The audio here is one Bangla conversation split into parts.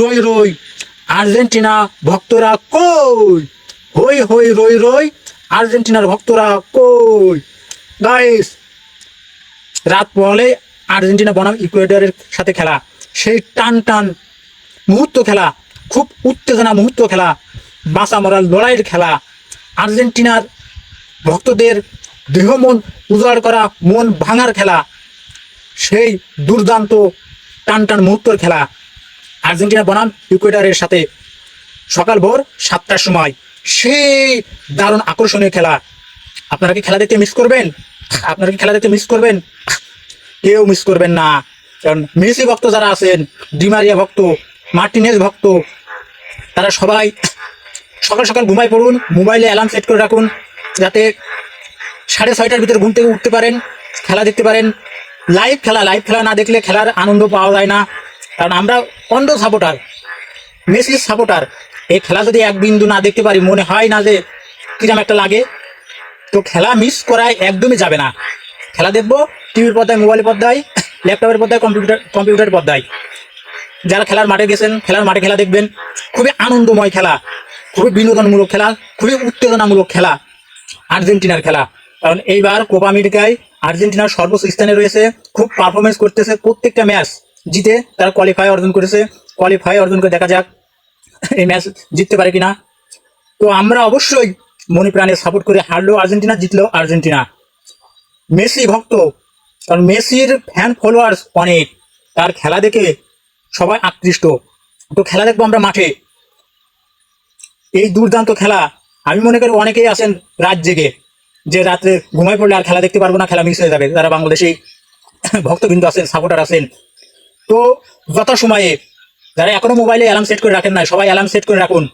রই রই, আর্জেন্টিনা ভক্তরা কই? হই হই রই রই, আর্জেন্টিনার ভক্তরা কই? গাইস রাত পহলে আর্জেন্টিনা বনাম ইকুয়েডরের সাথে খেলা। সেই টান টান মুহূর্ত খেলা, খুব উত্তেজনা মুহূর্ত খেলা বাঁচা মরার লড়াইয়ের খেলা। আর্জেন্টিনার ভক্তদের দেহ মন উজাড় করা, মন ভাঙার খেলা। সেই দুর্দান্ত টান টান মুহূর্তর খেলা। আর্জেন্টিনা বনাম ইকুয়েডরের সাথে সকাল ভোর সাতটার সময়। সেই দারুণ আকর্ষণীয় খেলা। আপনারা কি খেলা দেখতে মিস করবেন? আপনারা কি খেলা দেখতে মিস করবেন? কেউ মিস করবেন না। কারণ মেসি ভক্ত যারা আছেন ডিমারিয়া ভক্ত মার্টিনেজ ভক্ত, তারা সবাই সকাল সকাল ঘুমাই পড়ুন, মোবাইলে অ্যালার্ম সেট করে রাখুন, যাতে সাড়ে ছয়টার ভিতরে ঘুম থেকে উঠতে পারেন, খেলা দেখতে পারেন। লাইভ খেলা লাইভ খেলা না দেখলে খেলার আনন্দ পাওয়া যায় না। কারণ আমরা অন্ধ সাপোর্টার মেসির সাপোর্টার এই খেলা যদি এক বিন্দু না দেখতে পারি, মনে হয় না যে কিরম একটা লাগে। তো খেলা মিস করায় একদমই যাবে না। খেলা দেখব টিভির পর্দায় মোবাইলের পর্দায় ল্যাপটপের পর্দায় কম্পিউটার কম্পিউটারের পর্দায়। যারা খেলার মাঠে গেছেন, খেলার মাঠে খেলা দেখবেন, খুবই আনন্দময় খেলা। খুবই বিনোদনমূলক খেলা, খুবই উত্তেজনামূলক খেলা, আর্জেন্টিনার খেলা। কারণ এইবার কোপা আমেরিকায় আর্জেন্টিনার সর্বোচ্চ স্থানে রয়েছে, খুব পারফরমেন্স করতেছে প্রত্যেকটা ম্যাচ জিতে তারা কোয়ালিফাই অর্জন করেছে। কোয়ালিফাই অর্জন করে দেখা যাক এই ম্যাচ জিততে পারে কিনা। তো আমরা অবশ্যই মনে প্রাণে সাপোর্ট করে হারলো আর্জেন্টিনা জিতলো আর্জেন্টিনা। মেসি ভক্ত, কারণ মেসির ফ্যান ফলোয়ার্স অনেক, তার খেলা দেখে সবাই আকৃষ্ট। তো খেলা দেখব আমরা মাঠে। এই দুর্দান্ত খেলা, আমি মনে করি অনেকেই আছেন রাত জেগে, যে রাত্রে ঘুমাই পড়লে আর খেলা দেখতে পারব না, খেলা মিস হয়ে যাবে। যারা বাংলাদেশি ভক্তবিন্দু আছেন সাপোর্টার আছেন তো যথাসময়ে যারা এখনও মোবাইলে অ্যালার্ম সেট করে রাখেন না সবাই অ্যালার্ম সেট করে রাখুন।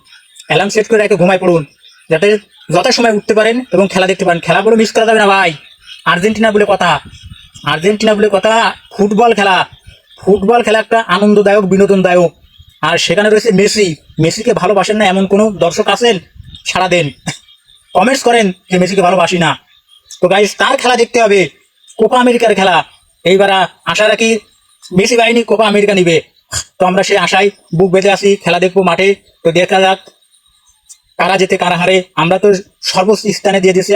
অ্যালার্ম সেট করে রেখে ঘুমায় পড়ুন। যাতে যথাসময়ে উঠতে পারেন এবং খেলা দেখতে পারেন। খেলাগুলো মিস করা যাবে না ভাই। আর্জেন্টিনা বলে কথা। আর্জেন্টিনা বলে কথা, ফুটবল খেলা। ফুটবল খেলা একটা আনন্দদায়ক, বিনোদনদায়ক। আর সেখানে রয়েছে মেসি। মেসিকে ভালোবাসেন না এমন কোনো দর্শক আছেন? সারা দেন। কমেন্টস করেন যে মেসিকে ভালোবাসি না। তো গাইজ তার খেলা দেখতে হবে। কোপা আমেরিকার খেলা। এইবার আশা রাখি মেসি বাহিনী কোপা আমেরিকা নিবে। তো আমরা সেই আশায় বুক বেঁধে আসি খেলা দেখব মাঠে। তো দেখা যাক কারা যেতে কারা হারে। আমরা তো সর্বোচ্চ স্থানে দিয়ে দিয়েছি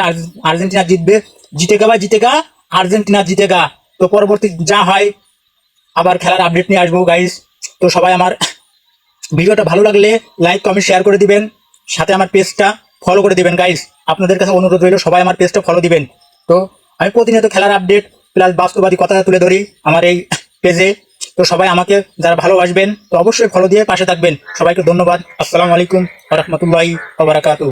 আর্জেন্টিনা জিতবে। জিতেগা বা জিতেগা, আর্জেন্টিনা জিতেগা। তো পরবর্তী যা হয়, আবার খেলার আপডেট নিয়ে আসব গাইজ তো সবাই আমার ভিডিওটা ভালো লাগলে লাইক কমেন্ট শেয়ার করে দিবেন। সাথে আমার পেজটা ফলো করে দিবেন গাইজ আপনাদের কাছে অনুরোধ রইল, সবাই আমার পেজটা ফলো দিবেন। তো আমি প্রতিনিয়ত খেলার আপডেট প্লাস বাস্তবাদী কথা তুলে ধরি। আমার এই পেজে। তো সবাই আমাকে যারা ভালোবাসবেন, তো অবশ্যই ফলো দিয়ে পাশে থাকবেন। সবাইকে ধন্যবাদ। আসসালামু আলাইকুম রহমতুল্লাহ ওবরাকাতু